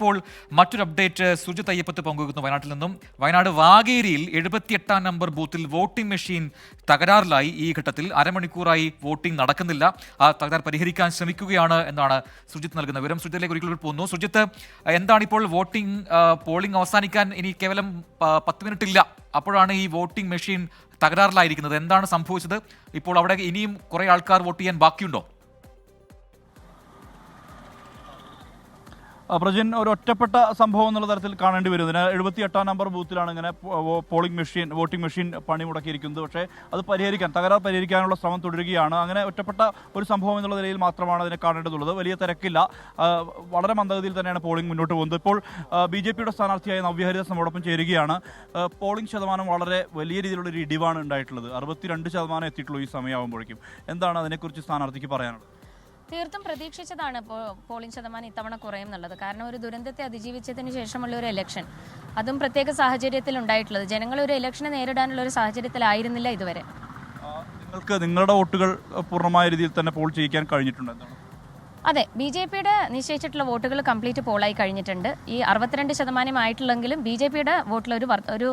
ഇപ്പോൾ മറ്റൊരു അപ്ഡേറ്റ് സുജിത് അയ്യപ്പത്ത് പങ്കുവെക്കുന്നു. വയനാട്ടിൽ നിന്നും വയനാട് വാഗേരിയിൽ എഴുപത്തിയെട്ടാം നമ്പർ ബൂത്തിൽ വോട്ടിംഗ് മെഷീൻ തകരാറിലായി. ഈ ഘട്ടത്തിൽ അരമണിക്കൂറായി വോട്ടിംഗ് നടക്കുന്നില്ല. ആ തകരാർ പരിഹരിക്കാൻ ശ്രമിക്കുകയാണ് എന്നാണ് സുജിത് നൽകുന്ന വിവരം. സുജിത്തിലേക്ക് ഒരിക്കൽ പോകുന്നു. സുജിത്ത് എന്താണ് ഇപ്പോൾ വോട്ടിംഗ് പോളിംഗ് അവസാനിക്കാൻ ഇനി കേവലം പത്ത് മിനിറ്റ് ഇല്ല. അപ്പോഴാണ് ഈ വോട്ടിംഗ് മെഷീൻ തകരാറിലായിരിക്കുന്നത്. എന്താണ് സംഭവിച്ചത്? ഇപ്പോൾ അവിടെ ഇനിയും കുറേ ആൾക്കാർ വോട്ട് ചെയ്യാൻ ബാക്കിയുണ്ടോ? പ്രജിൻ ഒരു ഒറ്റപ്പെട്ട സംഭവം എന്നുള്ള തരത്തിൽ കാണേണ്ടി വരും. എഴുപത്തി എട്ടാം നമ്പർ ബൂത്തിലാണ് ഇങ്ങനെ പോളിംഗ് മെഷീൻ വോട്ടിംഗ് മെഷീൻ പണി മുടക്കിയിരിക്കുന്നത്. പക്ഷേ അത് പരിഹരിക്കാൻ തകരാർ പരിഹരിക്കാനുള്ള ശ്രമം തുടരുകയാണ്. അങ്ങനെ ഒറ്റപ്പെട്ട ഒരു സംഭവം എന്നുള്ള നിലയിൽ മാത്രമാണ് അതിനെ കാണേണ്ടതുള്ളത്. വലിയ തിരക്കില്ല. വളരെ മന്ദഗതിയിൽ തന്നെയാണ് പോളിംഗ് മുന്നോട്ട് പോകുന്നത്. ഇപ്പോൾ ബി ജെ പിയുടെ സ്ഥാനാർത്ഥിയായ നവ്യഹരിദാസ് നമ്മോടൊപ്പം ചേരുകയാണ്. പോളിംഗ് ശതമാനം വളരെ വലിയ രീതിയിലുള്ള ഒരു ഇടിവാണ് ഉണ്ടായിട്ടുള്ളത്. അറുപത്തിരണ്ട് ശതമാനം എത്തിയിട്ടുള്ളൂ ഈ സമയമാകുമ്പോഴേക്കും. എന്താണ് അതിനെക്കുറിച്ച് സ്ഥാനാർത്ഥിക്ക് പറയാനുള്ളത്? തീർത്തും പ്രതീക്ഷിച്ചതാണ് പോളിംഗ് ശതമാനം ഇത്തവണ കുറയും എന്നുള്ളത് കാരണം ഒരു ദുരന്തത്തെ അതിജീവിച്ചതിന് ശേഷമുള്ള ഒരു ഇലക്ഷൻ അതും പ്രത്യേക സാഹചര്യത്തിൽ ഉണ്ടായിട്ടുള്ളത്. ജനങ്ങൾ ഒരു ഇലക്ഷനെ നേരിടാനുള്ള ഒരു സാഹചര്യത്തിലായിരുന്നില്ല ഇതുവരെ. നിങ്ങൾക്ക് നിങ്ങളുടെ വോട്ടുകൾ പൂർണമായ രീതിയിൽ തന്നെ പോൾ ചെയ്യിക്കാൻ കഴിഞ്ഞിട്ടുണ്ട് അതെ ബി ജെ പിയുടെ നിശ്ചയിച്ചിട്ടുള്ള വോട്ടുകൾ കംപ്ലീറ്റ് പോളായി കഴിഞ്ഞിട്ടുണ്ട്. ഈ അറുപത്തിരണ്ട് ശതമാനം ആയിട്ടുള്ളെങ്കിലും ബി ജെ പിയുടെ വോട്ടിൽ ഒരു ഒരു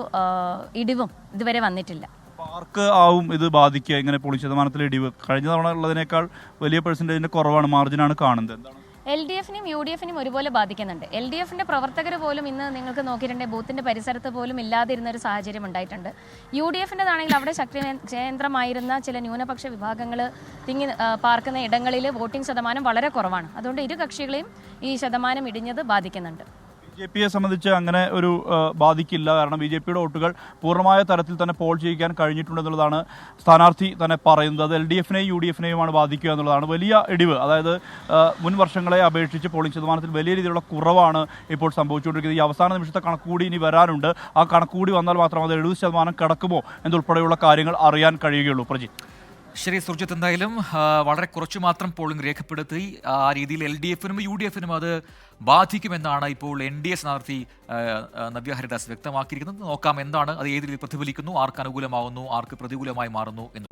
ഇടിവും ഇതുവരെ വന്നിട്ടില്ല. അപ്പൊ ആർക്ക് ആവും ഇത് ബാധിക്കുക ഇങ്ങനെ പോളിംഗ് ശതമാനത്തിൽ ഇടിവ്. കഴിഞ്ഞ തവണ ഉള്ളതിനേക്കാൾ വലിയ പെർസെന്റേജിന്റെ കുറവാണ് മാർജിനാണ് കാണുന്നത്. എന്താണ്? എൽ ഡി എഫിനും യു ഡി എഫിനും ഒരുപോലെ ബാധിക്കുന്നുണ്ട്. എൽ ഡി എഫിന്റെ പ്രവർത്തകർ പോലും ഇന്ന് നിങ്ങൾക്ക് നോക്കിയിട്ടുണ്ടെങ്കിൽ ബൂത്തിന്റെ പരിസരത്ത് പോലും ഇല്ലാതിരുന്ന ഒരു സാഹചര്യം ഉണ്ടായിട്ടുണ്ട്. യു ഡി എഫിന്റെതാണെങ്കിൽ അവിടെ ശക്തി കേന്ദ്രമായിരുന്ന ചില ന്യൂനപക്ഷ വിഭാഗങ്ങൾ തിങ്ങി പാർക്കുന്ന ഇടങ്ങളിൽ വോട്ടിംഗ് ശതമാനം വളരെ കുറവാണ്. അതുകൊണ്ട് ഇരു കക്ഷികളെയും ഈ ശതമാനം ഇടിഞ്ഞത് ബാധിക്കുന്നുണ്ട്. ജെ പിയെ സംബന്ധിച്ച് അങ്ങനെ ഒരു ബാധിക്കില്ല. കാരണം ബി ജെ പിയുടെ വോട്ടുകൾ പൂർണമായ തരത്തിൽ തന്നെ പോൾ ചെയ്യിക്കാൻ കഴിഞ്ഞിട്ടുണ്ടെന്നുള്ളതാണ് സ്ഥാനാർത്ഥി തന്നെ പറയുന്നത്. അത് എൽ ഡി എഫിനെയും യു ഡി എഫിനെയുമാണ് ബാധിക്കുക എന്നുള്ളതാണ് വലിയ ഇടിവ്. അതായത് മുൻ വർഷങ്ങളെ അപേക്ഷിച്ച് പോളിംഗ് ശതമാനത്തിൽ വലിയ രീതിയിലുള്ള കുറവാണ് ഇപ്പോൾ സംഭവിച്ചുകൊണ്ടിരിക്കുന്നത്. ഈ അവസാന നിമിഷത്തെ കണക്കുകൂടി ഇനി വരാനുണ്ട്. ആ കണക്കുകൂടി വന്നാൽ മാത്രം അത് എഴുപത് ശതമാനം കിടക്കുമോ എന്നുൾപ്പെടെയുള്ള കാര്യങ്ങൾ അറിയാൻ കഴിയുകയുള്ളൂ. പ്രജി ശരി സുർജിത്ത് എന്തായാലും വളരെ കുറച്ചു മാത്രം പോളിംഗ് രേഖപ്പെടുത്തി. ആ രീതിയിൽ എൽ ഡി എഫിനും യു ഡി എഫിനും അത് ബാധിക്കുമെന്നാണ് ഇപ്പോൾ എൻ ഡി എ സ്ഥാനാർത്ഥി നവ്യ ഹരിദാസ് വ്യക്തമാക്കിയിരിക്കുന്നത്. നോക്കാം എന്താണ് അത് ഏത് രീതിയിൽ പ്രതിഫലിക്കുന്നു ആർക്ക് അനുകൂലമാകുന്നു ആർക്ക് പ്രതികൂലമായി മാറുന്നു എന്ന്.